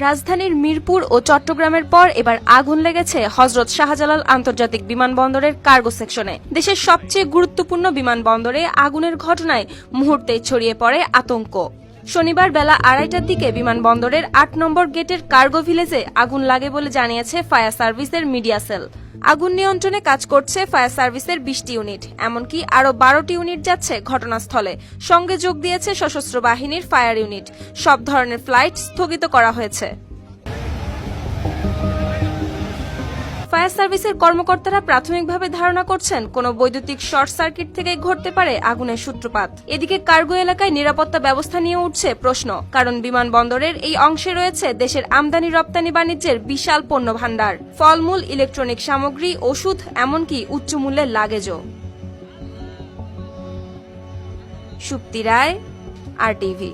রাজধানীর মিরপুর ও চট্টগ্রামের পর এবার আগুন লেগেছে হজরত শাহজালাল আন্তর্জাতিক বিমানবন্দরের কার্গো সেকশনে। দেশের সবচেয়ে গুরুত্বপূর্ণ বিমানবন্দরে আগুনের ঘটনায় মুহূর্তে ছড়িয়ে পড়ে আতঙ্ক। শনিবার বেলা আড়াইটার দিকে বিমানবন্দরের আট নম্বর গেটের কার্গো ভিলেজে আগুন লাগে বলে জানিয়েছে ফায়ার সার্ভিসের মিডিয়া সেল। আগুন নিয়ন্ত্রণে কাজ করছে ফায়ার সার্ভিসের বিশটি ইউনিট, এমনকি আরও বারোটি ইউনিট যাচ্ছে ঘটনাস্থলে। সঙ্গে যোগ দিয়েছে সশস্ত্র বাহিনীর ফায়ার ইউনিট। সব ধরনের ফ্লাইট স্থগিত করা হয়েছে। ফায়ার সার্ভিসের কর্মকর্তারা প্রাথমিকভাবে ধারণা করছেন, কোনো বৈদ্যুতিক শর্ট সার্কিট থেকে ঘটতে পারে আগুনের সূত্রপাত। এদিকে কার্গো এলাকায় নিরাপত্তা ব্যবস্থা নিয়ে উঠছে প্রশ্ন, কারণ বিমানবন্দরের এই অংশে রয়েছে দেশের আমদানি রপ্তানি বাণিজ্যের বিশাল পণ্য ভাণ্ডার ফলমূল, ইলেকট্রনিক সামগ্রী, ওষুধ, এমনকি উচ্চমূল্যের লাগেজও। সুপ্তি রায়, আর টিভি।